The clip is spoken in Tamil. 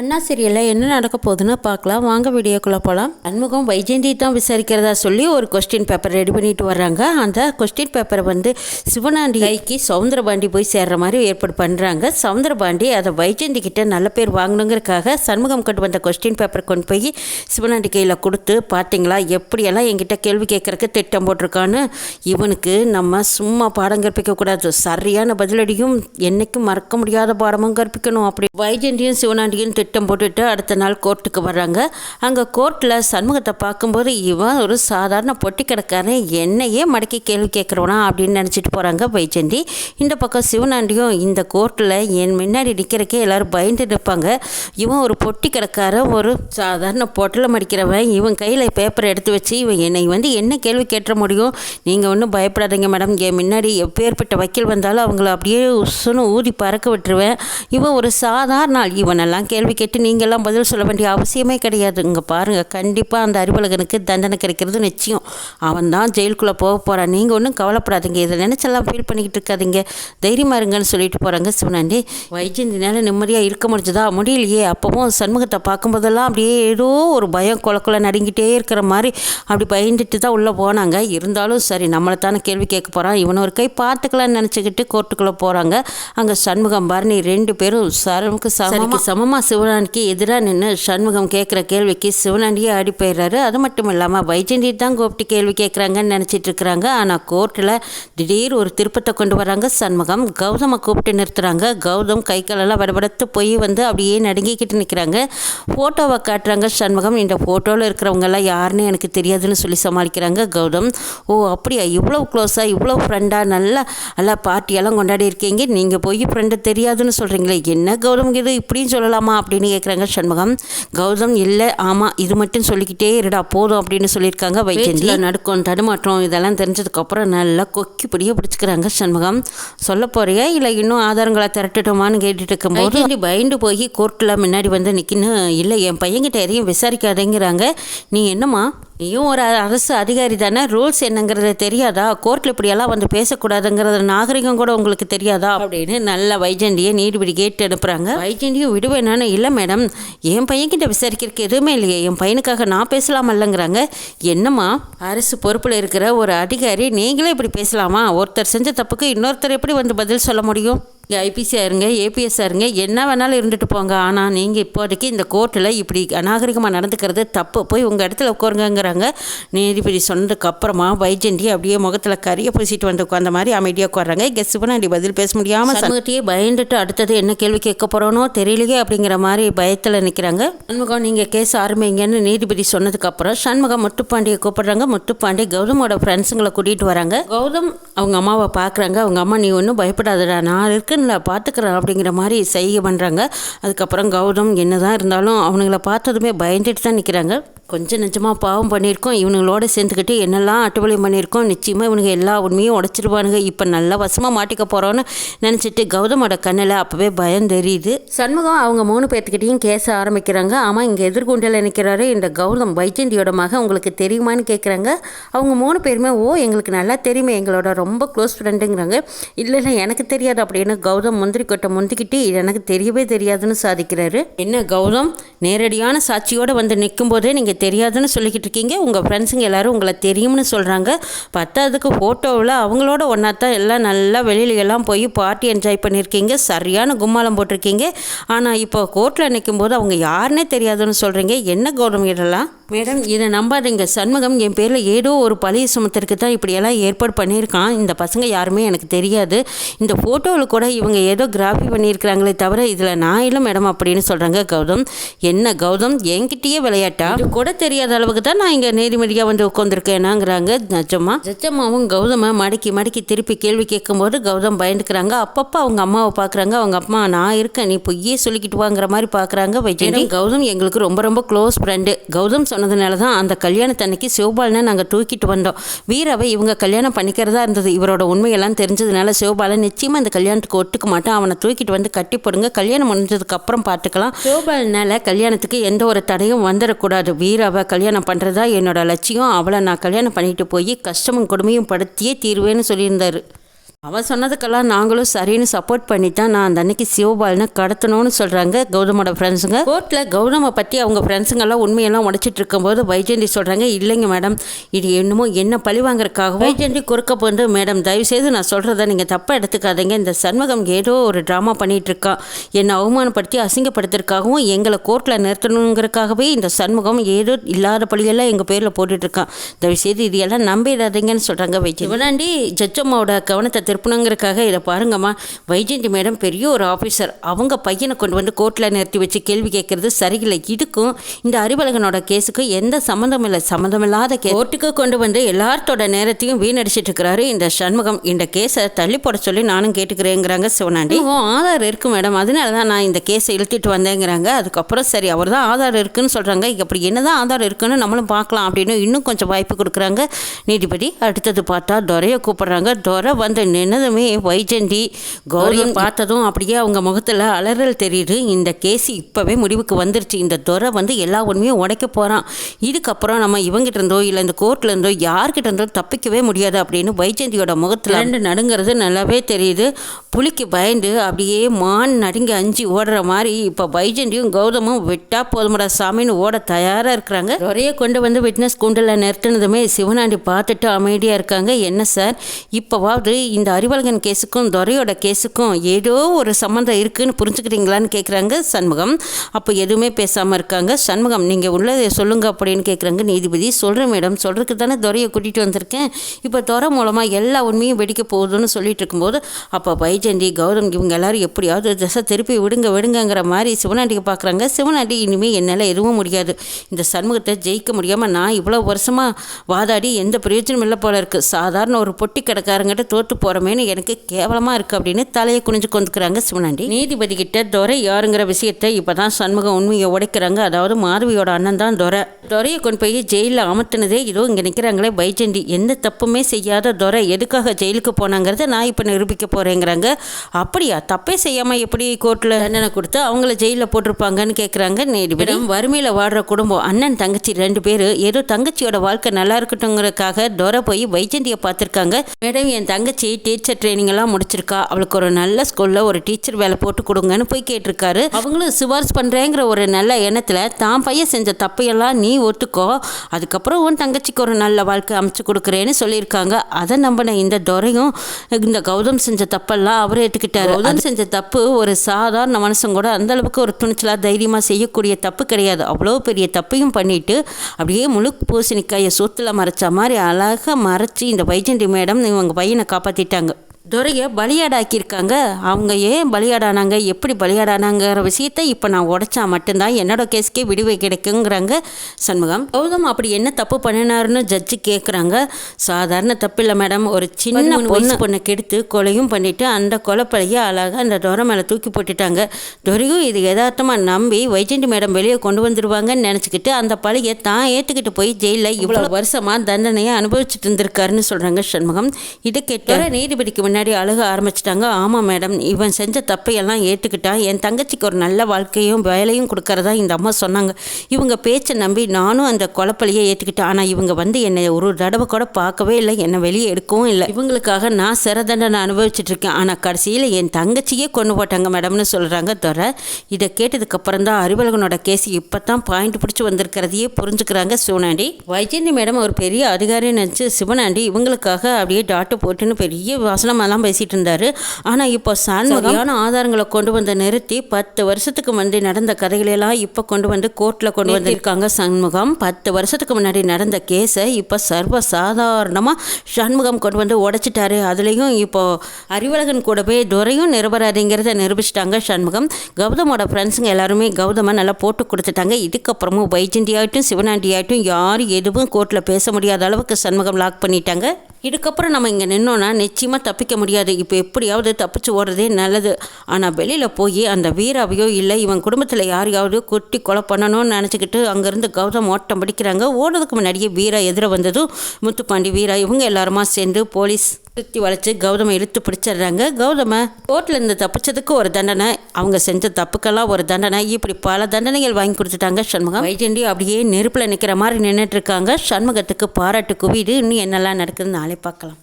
அண்ணா சீரியலில் என்ன நடக்க போகுதுன்னு பார்க்கலாம். வாங்க வீடியோக்குள்ளே போகலாம் அன்முகம் வைஜெயந்தி தான் விசாரிக்கிறதா சொல்லி ஒரு கொஸ்டின் பேப்பர் ரெடி பண்ணிட்டு வர்றாங்க. அந்த கொஸ்டின் பேப்பரை வந்து சிவனாண்டி கைக்கு சவுந்தரபாண்டி போய் சேர்ற மாதிரி ஏற்பாடு பண்ணுறாங்க சவுந்தரபாண்டி அதை வைஜெயந்தி கிட்ட நல்ல பேர் வாங்கணுங்கிறக்காக சண்முகம் கொண்டு வந்த கொஸ்டின் பேப்பர் கொண்டு போய் சிவனாண்டி கையில் கொடுத்து பார்த்தீங்களா எப்படியெல்லாம் என்கிட்ட கேள்வி கேட்குறக்கு திட்டம் போட்டிருக்கான்னு? இவனுக்கு நம்ம சும்மா பாடம் கற்பிக்கக்கூடாது சரியான பதிலடியும் என்னைக்கும் மறக்க முடியாத பாடமும் கற்பிக்கணும். அப்படி வைஜெயந்தியும் சிவனாண்டியும் திட்டம் போட்டுட்டு அடுத்த நாள் கோர்ட்டுக்கு வர்றாங்க. அங்கே கோர்ட்டில் சண்முகத்தை பார்க்கும்போது இவன் ஒரு சாதாரண பொட்டி கிடக்காரன் என்னையே மடக்கி கேள்வி கேட்குறவனா அப்படின்னு நினச்சிட்டு போகிறாங்க வைஜெயந்தி இந்த பக்கம் சிவனாண்டியும் இந்த கோர்ட்டில் என் முன்னாடி நிற்கிறக்கே எல்லோரும் பயந்து நிற்பாங்க. இவன் ஒரு பொட்டி கிடக்காரன் ஒரு சாதாரண பொட்டில் மடிக்கிறவன். இவன் கையில் பேப்பரை எடுத்து வச்சு இவன் என்னை வந்து என்ன கேள்வி கேட்ட முடியும்? நீங்கள் ஒன்றும் பயப்படாதீங்க மேடம். என் முன்னாடி எப்பேற்பட்ட வக்கீல் வந்தாலும் அவங்கள அப்படியே உசுன்னு ஊதி பறக்க விட்டுருவேன். இவன் ஒரு சாதாரண ஆள். இவனெல்லாம் கேள்வி கேட்டு நீங்கள்லாம் பதில் சொல்ல வேண்டிய அவசியமே கிடையாது. இங்கே பாருங்கள் கண்டிப்பாக அந்த அறிவலகனுக்கு தண்டனை கிடைக்கிறது நிச்சயம். அவன் தான் ஜெயிலுக்குள்ளே போக போகிறான் நீங்கள் ஒன்றும் கவலைப்படாதீங்க. இதை நினச்செல்லாம் ஃபீல் பண்ணிக்கிட்டு இருக்காதிங்க. தைரியமாக இருங்கன்னு சொல்லிட்டு போகிறாங்க சிவனாண்டி. வைஜந்தினால் நிம்மதியாக இருக்க முடிஞ்சதா? முடியலையே. அப்பவும் சண்முகத்தை பார்க்கும்போதெல்லாம் அப்படியே ஏதோ ஒரு பயம் கொல நடுங்கிட்டே இருக்கிற மாதிரி அப்படி பயந்துட்டு தான் உள்ளே போனாங்க. இருந்தாலும் சரி நம்மளை தானே கேள்வி கேட்க போகிறான் இவனை ஒரு கை பார்த்துக்கலாம்னு நினச்சிக்கிட்டு கோர்ட்டுக்குள்ளே போகிறாங்க அங்கே சண்முகம் பரணி ரெண்டு பேரும் சரமுக்கு சமக்கு சமமாக சிவனாண்டிக்கு எதிராக நின்று சண்முகம் கேட்குற கேள்விக்கு சிவனாண்டியே ஆடி போயிடுறாரு. அது மட்டும் இல்லாமல் வைஜெயந்தி தான் கூப்பிட்டு கேள்வி கேட்குறாங்கன்னு நினச்சிட்டு இருக்கிறாங்க. ஆனால் கோர்ட்டில் திடீர் ஒரு திருப்பத்தை கொண்டு வராங்க. சண்முகம் கௌதமை கூப்பிட்டு நிறுத்துறாங்க. கௌதம் கை காலெல்லாம் வடபடத்து போய் வந்து அப்படியே நடுங்கிக்கிட்டு நிற்கிறாங்க ஃபோட்டோவை காட்டுறாங்க சண்முகம். இந்த ஃபோட்டோவில் இருக்கிறவங்கெல்லாம் யாருன்னு எனக்கு தெரியாதுன்னு சொல்லி சமாளிக்கிறாங்க. கௌதம் ஓ அப்படியா? இவ்வளோ க்ளோஸாக இவ்வளோ ஃப்ரெண்டாக நல்லா நல்லா பார்ட்டியெல்லாம் கொண்டாடி இருக்கீங்க. நீங்கள் போய் ஃப்ரெண்டு தெரியாதுன்னு சொல்கிறீங்களே என்ன கௌதம் இது? இப்படின்னு சொல்லலாமா? அப்படின்னு கேட்குறாங்க சண்முகம். கௌதம் இல்லை ஆமாம் இது மட்டும் சொல்லிக்கிட்டே இருடா போதும் அப்படின்னு சொல்லியிருக்காங்க வைஜெயந்தி நடுக்கம் தடுமாற்றம் இதெல்லாம் தெரிஞ்சதுக்கப்புறம் நல்லா கொக்கி பிடிய பிடிச்சிக்கிறாங்க சண்முகம். சொல்ல போறியா இல்லை இன்னும் ஆதாரங்களை திரட்டட்டுமான்னு கேட்டுட்டு இருக்கும்போது பயந்து போய் கோர்ட்டில் முன்னாடி வந்து நிற்கின்னு இல்லை என் பையன்கிட்ட எதையும் விசாரிக்காதேங்கிறாங்க. நீ என்னம்மா நீயும் ஒரு அரசு அதிகாரி தானே? ரூல்ஸ் என்னங்கிறது தெரியாதா? கோர்ட்டில் இப்படியெல்லாம் வந்து பேசக்கூடாதுங்கிறது நாகரிகம் கூட உங்களுக்கு தெரியாதா? அப்படின்னு நல்ல வைஜெண்டியை நீதிபதி கேட்டு அனுப்புகிறாங்க வைஜெயந்தியும் விடுவேனானு இல்லை மேடம். என் பையன்கிட்ட விசாரிக்கிறதுக்கு எதுவுமே இல்லையே. என் பையனுக்காக நான் பேசலாம் இல்லைங்கிறாங்க. என்னம்மா? அரசு பொறுப்பில் இருக்கிற ஒரு அதிகாரி நீங்களே இப்படி பேசலாமா? ஒருத்தர் செஞ்ச தப்புக்கு இன்னொருத்தர் எப்படி வந்து பதில் சொல்ல முடியும்? இங்கே ஐபிசியாக இருங்க ஏபிஎஸ்ஸாக இருங்க என்ன வேணாலும் இருந்துட்டு போங்க. ஆனால் நீங்கள் இப்போதைக்கு இந்த கோர்ட்டில் இப்படி அநாகரிகமாக நடந்துக்கிறது தப்பு. போய் உங்கள் இடத்துல உட்காருங்கிறாங்க நீதிபதி சொன்னதுக்கு அப்புறமா அப்படியே முகத்தில் கறியை பூசிட்டு வந்து உட்காந்த மாதிரி அமைதியாக உட்காடுறாங்க கெஸ்ட் பண்ண அப்படி பதில் பேச முடியாமல் சமூகத்தையே பயந்துட்டு அடுத்தது என்ன கேள்வி கேட்க போகிறோனோ தெரியலையே அப்படிங்கிற மாதிரி பயத்தில் நிற்கிறாங்க சண்முகம் நீங்கள் கேஸ் ஆரம்பிங்கன்னு நீதிபதி சொன்னதுக்கப்புறம் சண்முகம் முத்துப்பாண்டியை கூப்பிடுறாங்க. முத்துப்பாண்டி கௌதமோட ஃப்ரெண்ட்ஸுங்களை கூட்டிகிட்டு வராங்க. கௌதம் அவங்க அம்மாவை பார்க்குறாங்க அவங்க அம்மா நீ ஒன்றும் பயப்படாதடா. நான் இருக்குன்னு பார்த்துக்கிறேன் அப்படிங்கிற மாதிரி செய்கை பண்ணுறாங்க அதுக்கப்புறம் கௌதம் என்னதான் இருந்தாலும் அவனுங்கள பார்த்ததுமே பயந்துட்டு தான் நிற்கிறாங்க கொஞ்சம் நிஜமாக பாவம் பண்ணியிருக்கோம். இவனுங்களோட சேர்ந்துக்கிட்டு என்னெல்லாம் அட்டுவலியம் பண்ணியிருக்கோம். நிச்சயமாக இவனுங்க எல்லா உண்மையும் உடச்சிருவானுங்க. இப்போ நல்லா வசமாக மாட்டிக்க போகிறோன்னு நினச்சிட்டு கௌதமோட கண்ணில் அப்போவே பயம் தெரியுது. சண்முகம் அவங்க மூணு பேர்த்துக்கிட்டையும் கேச ஆரம்பிக்கிறாங்க. ஆமாம் இங்கே எதிர்கொண்டில் நிற்கிறாரு இந்த கௌதம் வைஜந்தியோட மகன். உங்களுக்கு தெரியுமான்னு கேட்குறாங்க அவங்க மூணு பேருமே ஓ எங்களுக்கு நல்லா தெரியுமே. எங்களோட ரொம்ப க்ளோஸ் ஃப்ரெண்டுங்கிறாங்க இல்லை இல்லை எனக்கு தெரியாது அப்படின்னு கௌதம் முந்திரி கொட்டை முந்திக்கிட்டு இது எனக்கு தெரியவே தெரியாதுன்னு சாதிக்கிறாரு. என்ன கௌதம்? நேரடியான சாட்சியோடு வந்து நிற்கும் போதே நீங்கள் தெரியாதுன்னு சொல்லிக்கிட்டு இருக்கீங்க. உங்கள் ஃப்ரெண்ட்ஸுங்க எல்லாரும் உங்களை தெரியும்னு சொல்கிறாங்க பத்தாவதுக்கு ஃபோட்டோவில் அவங்களோட ஒன்றா தான் எல்லாம் நல்லா வெளியில எல்லாம் போய் பார்ட்டி என்ஜாய் பண்ணியிருக்கீங்க சரியான கும்மாளம் போட்டிருக்கீங்க. ஆனால் இப்போ கோர்ட்டில் நிற்கும் போது அவங்க யாருன்னே தெரியாதுன்னு சொல்கிறீங்க என்ன கௌரவம் இடலாம் மேடம் இதை நம்பாதீங்க. சண்முகம் என் பேரில் ஏதோ ஒரு பழைய சுமத்திற்கு தான் இப்படியெல்லாம் ஏற்பாடு பண்ணியிருக்கான். இந்த பசங்க யாருமே எனக்கு தெரியாது. இந்த ஃபோட்டோவில் கூட இவங்க ஏதோ கிராஃபி பண்ணியிருக்கிறாங்களே தவிர இதில் நான் இல்லை மேடம் அப்படின்னு சொல்கிறாங்க கௌதம். என்ன கௌதம்? என்கிட்டயே விளையாட்டா? இது கூட தெரியாத அளவுக்கு தான் நான் இங்கே நேர்மடியாக வந்து உட்காந்துருக்கேனாங்கிறாங்க நச்சம்மா நச்சம்மாவும் கௌதமை மடக்கி மடக்கி திருப்பி கேள்வி கேட்கும்போது கௌதம் பயந்துக்கிறாங்க. அப்பப்போ அவங்க அம்மாவை பார்க்குறாங்க. அவங்க அம்மா நான் இருக்கேன். நீ பொய்யே சொல்லிக்கிட்டு வாங்குற மாதிரி பார்க்குறாங்க வைஜயன் கௌதம் எங்களுக்கு ரொம்ப ரொம்ப க்ளோஸ் ஃப்ரெண்டு. கௌதம் சொன்னதுனால தான் அந்த கல்யாணத்தன்னைக்கு சிவபாலனை நாங்கள் தூக்கிட்டு வந்தோம். வீரவை இவங்க கல்யாணம் பண்ணிக்கிறதா இருந்தது. இவரோட உண்மையெல்லாம் தெரிஞ்சதுனால சிவபாலன் நிச்சயமாக அந்த கல்யாணத்துக்கு ஒட்டுக்க மாட்டான். அவனை தூக்கிட்டு வந்து கட்டி போடுங்க. கல்யாணம் முடிஞ்சதுக்கு அப்புறம் பார்த்துக்கலாம் சிவபாலனால கல்யாணத்துக்கு எந்த ஒரு தடையும் வந்துடக்கூடாது வீராவை கல்யாணம் பண்ணுறதா என்னோட லட்சியம். அவளை நான் கல்யாணம் பண்ணிட்டு போய் கஷ்டமும் கொடுமையும் படுத்தியே தீர்வேன்னு சொல்லியிருந்தார். அவன் சொன்னதுக்கெல்லாம் நாங்களும் சரின்னு சப்போர்ட் பண்ணி தான் நான் அந்த அன்னைக்கு சிவபாலனை கடத்தணும்னு சொல்கிறாங்க கௌதமோட ஃப்ரெண்ட்ஸுங்க கோர்ட்டில் கௌதமை பற்றி அவங்க ஃப்ரெண்ட்ஸுங்கெல்லாம் உண்மையெல்லாம் உடச்சிட்டு இருக்கும்போது வைஜெயந்தி சொல்கிறாங்க இல்லைங்க மேடம் இது என்னமோ என்ன பழி வாங்குறதுக்காகவும் வைஜெயந்தி குறுக்க போந்து மேடம் தயவுசெய்து நான் சொல்கிறத நீங்கள் தப்பாக எடுத்துக்காதீங்க. இந்த சண்முகம் ஏதோ ஒரு ட்ராமா பண்ணிகிட்டு இருக்கான் என்னை அவமானப்படுத்தி அசிங்கப்படுத்துறதுக்காகவும் எங்களை கோர்ட்டில் நிறுத்தணுங்கிறதுக்காகவே இந்த சண்முகம் ஏதோ இல்லாத பழியெல்லாம் எங்கள் பேரில் போட்டுட்ருக்கான் தயவுசெய்து இது எல்லாம் நம்பிடாதீங்கன்னு சொல்கிறாங்க வைஜெயந்தி. இவனாண்டி ஜட்ஜம்மாவோட கவனத்தை திருப்பணுங்கிறதுக்காக இதை பாருங்கம்மா. வைஜெயந்தி மேடம் பெரிய ஒரு ஆஃபீஸர் அவங்க பையனை கொண்டு வந்து கோர்ட்டில் நிறுத்தி வச்சு கேள்வி கேட்குறது சரியில்லை. இதுக்கும் இந்த அறிவழகனோட கேஸுக்கும் எந்த சம்மந்தம் இல்லை. சம்மந்தமில்லாத கே கோர்ட்டுக்கு கொண்டு வந்து எல்லார்த்தோட நேரத்தையும் வீணடிச்சிட்டு இருக்கிறாரு இந்த சண்முகம். இந்த கேஸை தள்ளி போட சொல்லி நானும் கேட்டுக்கிறேங்கிறாங்க சிவனாண்டி. ஆதார் இருக்கு மேடம். அதனால தான் நான் இந்த கேஸை இழுத்துட்டு வந்தேங்கிறாங்க. அதுக்கப்புறம் சரி அவர் தான் ஆதார் இருக்குன்னு சொல்கிறாங்க அப்படி என்னதான் ஆதார் இருக்குன்னு நம்மளும் பார்க்கலாம் அப்படின்னு இன்னும் கொஞ்சம் வாய்ப்பு கொடுக்குறாங்க. நீதிபதி அடுத்தது பார்த்தா துரையை கூப்பிடுறாங்க. துரை வந்து நின்னதுமே வைஜந்தி. கௌரியம் பார்த்ததும் அப்படியே அவங்க முகத்தில் அலறல் தெரியுது. இந்த கேஸ் இப்போவே முடிவுக்கு வந்துருச்சு. இந்த துரை வந்து எல்லா உண்மையும் உடைக்க போகிறான் இதுக்கப்புறம் நம்ம இவங்கிட்ட இருந்தோ இல்லை இந்த கோர்ட்ல இருந்தோ யார்கிட்ட இருந்தோ தப்பிக்கவே முடியாது அப்படின்னு வைஜந்தியோட முகத்தில் ரெண்டு நடுங்கிறது நல்லாவே தெரியுது. புலிக்கு பயந்து அப்படியே மான் நடுங்கி அஞ்சு ஓடுற மாதிரி இப்போ வைஜந்தியும் கௌதமும் விட்டா போதுமடா சாமின்னு ஓட தயாராக இருக்கிறாங்க. துறையை கொண்டு வந்து விட்னஸ் கூண்டில் நிறுத்தினதுமே சிவனாண்டி பார்த்துட்டு அமைதியாக இருக்காங்க. என்ன சார்? இப்போவாவது இந்த அறிவழகன் கேஸுக்கும் துரையோட கேஸுக்கும் ஏதோ ஒரு சம்மந்தம் இருக்குன்னு புரிஞ்சுக்கிறீங்களான்னு கேட்குறாங்க சண்முகம். அப்போ எதுவுமே பேசாமல் இருக்காங்க. சண்முகம் நீங்கள் உள்ளதை சொல்லுங்க அப்படின்னு கேட்குறாங்க நீதிபதி. சொல்கிறேன் மேடம். சொல்கிறதுக்கு தானே துரையை கூட்டிகிட்டு வந்திருக்கேன். இப்போ துறை மூலமாக எல்லா உண்மையும் வெடிக்க போகுதுன்னு சொல்லிட்டு இருக்கும்போது அப்போ வைஜந்தி கௌதம் இவங்க எல்லாரும் எப்படியாவது திசை திருப்பி விடுங்க விடுங்கங்கிற மாதிரி சிவனாண்டியை பார்க்குறாங்க சிவனாண்டி இனிமேல் என்னால் எதுவும் முடியாது. இந்த சண்முகத்தை ஜெயிக்க முடியாமல் நான் இவ்வளோ வருஷமாக வாதாடி எந்த பிரயோஜனம் இல்லை போல இருக்குது சாதாரண ஒரு பொட்டி கடைக்காரங்கிட்ட தோற்று போகிறமேனு எனக்கு கேவலமாக இருக்குது அப்படின்னு தலையை குனிஞ்சு கொந்துக்கிறாங்க சிவனாண்டி. நீதிபதி கிட்ட துரை யாருங்கிற விஷயத்தை இப்போ தான் சண்முகம் உண்மையை உடைக்கிறாங்க. அதாவது மாதவியோட அண்ணன் தான் துரை. துரையை கொண்டு போய் ஜெயிலில் அமர்த்தினதே இதோ இங்கே நிற்கிறாங்களே வைஜந்தி எந்த தப்புமே செய்யாத துரை எதுக்காக ஜெயிலுக்கு போனாங்கிறத நான் இப்போ நிரூபிக்க போகிறேங்கிறாங்க அப்படியா? தப்பே செய்யாமல் எப்படி கோர்ட்டில் தண்டனை கொடுத்து அவங்கள ஜெயிலில் போட்டிருப்பாங்கன்னு கேட்குறாங்க நீதிபதி. வறுமையில் வாடுற குடும்பம் அண்ணன் தங்கச்சி ரெண்டு பேர் ஏதோ தங்கச்சியோட வாழ்க்கை நல்லா இருக்கட்டுங்கிறதுக்காக துரை போய் வைஜந்தியை பார்த்துருக்காங்க. மேடம் என் தங்கச்சி டீச்சர் ட்ரைனிங் எல்லாம் முடிச்சிருக்கா. அவளுக்கு ஒரு நல்ல ஸ்கூலில் ஒரு டீச்சர் வேலை போட்டு கொடுங்கன்னு போய் கேட்டிருக்காரு. அவங்களும் சிபாரிசு பண்ணுறேங்கிற ஒரு நல்ல எண்ணத்தில் தான் பையன் செஞ்ச தப்பையெல்லாம் நீ ஒத்துக்கோ. அதுக்கப்புறம் உன் தங்கச்சிக்கு ஒரு நல்ல வாழ்க்கை அமைச்சு கொடுக்குறேன்னு சொல்லியிருக்காங்க. அதை நம்பின இந்த துரையும் இந்த கௌதம் செஞ்ச தப்பெல்லாம் அவர் ஏற்றுக்கிட்டாரு கௌதம் செஞ்ச தப்பு ஒரு சாதாரண மனுஷன் கூட அந்த அளவுக்கு ஒரு துணிச்சலாக தைரியமாக செய்யக்கூடிய தப்பு கிடையாது. அவ்வளோ பெரிய தப்பையும் பண்ணிட்டு அப்படியே முழு பூசணிக்காயை சொத்துல மறைச்ச மாதிரி அழகாக மறைச்சி இந்த வைஜந்தி மேடம் இவங்க பையனை たが துரையை பலியாடாக்கியிருக்காங்க. அவங்க ஏன் பலியாடானாங்க? எப்படி பலியாடானாங்கிற விஷயத்தை இப்போ நான் உடைச்சா மட்டும்தான் என்னோட கேஸ்க்கே விடுவை கிடைக்குங்கிறாங்க சண்முகம். கௌதம் அப்படி என்ன தப்பு பண்ணினாருன்னு ஜட்ஜி கேட்குறாங்க சாதாரண தப்பு இல்லை மேடம் ஒரு சின்ன பொண்ணு பொண்ணை கெடுத்து கொலையும் பண்ணிட்டு அந்த கொலைப்பழைய அழகாக அந்த துரை மேலே தூக்கி போட்டுட்டாங்க. துரையும் இது யதார்த்தமாக நம்பி வைஜெண்டி மேடம் வெளியே கொண்டு வந்துடுவாங்கன்னு நினச்சிக்கிட்டு அந்த பழைய தான் ஏற்றுக்கிட்டு போய் ஜெயிலில் இவ்வளோ வருஷமாக தண்டனையை அனுபவிச்சுட்டு இருந்திருக்காருன்னு சொல்கிறாங்க சண்முகம். இதை கேட்ட நீதிபதிக்கு முன்னாடி அழுக ஆரம்பிச்சிட்டாங்க. ஆமாம் மேடம் இவன் செஞ்ச தப்பையெல்லாம் ஏற்றுக்கிட்டா என் தங்கச்சிக்கு ஒரு நல்ல வாழ்க்கையும் வேலையும் கொடுக்கறதா இந்த அம்மா சொன்னாங்க. இவங்க பேச்சை நம்பி நானும் அந்த குழப்பலையே ஏற்றுக்கிட்டேன் ஆனால் இவங்க வந்து என்னை ஒரு தடவை கூட பார்க்கவே இல்லை. என்னை வெளியே எடுக்கவும் இல்லை. இவங்களுக்காக நான் சிற தண்டனை அனுபவிச்சுட்டு இருக்கேன் ஆனால் கடைசியில் என் தங்கச்சியே கொண்டு போட்டாங்க மேடம்னு சொல்கிறாங்க துறை இதை கேட்டதுக்கப்புறம் தான் அறிவலகனோட கேஸ் இப்போ தான் பாயிண்ட் பிடிச்சி வந்திருக்கிறதையே புரிஞ்சுக்கிறாங்க சிவனாண்டி. வைஜந்தி மேடம் ஒரு பெரிய அதிகாரி நினச்சி சிவனாண்டி இவங்களுக்காக அப்படியே டாட்டு போட்டுன்னு பெரிய வசனமெல்லாம் பேசிகிட்டு இருந்தார் ஆனால் இப்போ சான்மதியான ஆதாரங்களை கொண்டு வந்து நிறுத்தி பத்து வருஷத்துக்கு முன்னாடி நடந்த கதைகளெல்லாம் இப்போ கொண்டு வந்து கோர்ட்டில் கொண்டு வந்திருக்காங்க சண்முகம் பத்து வருஷத்துக்கு முன்னாடி நடந்த கேஸை இப்போ சர்வ சாதாரணமாக சண்முகம் கொண்டு வந்து உடைச்சிட்டாரு. அதுலேயும் இப்போ அறிவழகன் கூட போய் துரையும் நிரபராதிங்கிறத நிரூபிச்சிட்டாங்க சண்முகம் கௌதமோட ஃப்ரெண்ட்ஸுங்க எல்லாருமே கௌதமை நல்லா போட்டு கொடுத்துட்டாங்க. இதுக்கப்புறமும் வைஜந்தி ஆகட்டும் சிவனாண்டி ஆகட்டும் யாரும் எதுவும் கோர்ட்டில் பேச முடியாத அளவுக்கு சண்முகம் லாக் பண்ணிட்டாங்க. இதுக்கப்புறம் நம்ம இங்கே நின்னோன்னா நிச்சயமாக தப்பிக்க முடியாது. இப்போ எப்படியாவது தப்பிச்சு ஓடுறதே நல்லது. ஆனால் வெளியில் போய் அந்த வீராவையோ இல்லை இவன் குடும்பத்தில் யாரையாவது கொட்டி கொலை பண்ணணும்னு நினச்சிக்கிட்டு அங்கேருந்து கௌதம் ஓட்டம் பிடிக்கிறாங்க. ஓடுறதுக்கு முன்னாடியே வீரா எதிர வந்ததும் முத்துப்பாண்டி வீரா இவங்க எல்லாருமா சேர்ந்து போலீஸ் சுற்றி வளைச்சு கௌதமை இழுத்து பிடிச்சிடுறாங்க. கௌதமை கோர்ட்டில் இருந்து தப்பிச்சதுக்கு ஒரு தண்டனை அவங்க செஞ்ச தப்புக்கெல்லாம் ஒரு தண்டனை இப்படி பல தண்டனைகள் வாங்கி கொடுத்துட்டாங்க சண்முகம். வைஜெண்டி அப்படியே நெருப்பில் நிற்கிற மாதிரி நின்றுட்டு இருக்காங்க. சண்முகத்துக்கு பாராட்டு குவிடு இன்னும் என்னெல்லாம் நடக்குதுன்னு நாளை பார்க்கலாம்.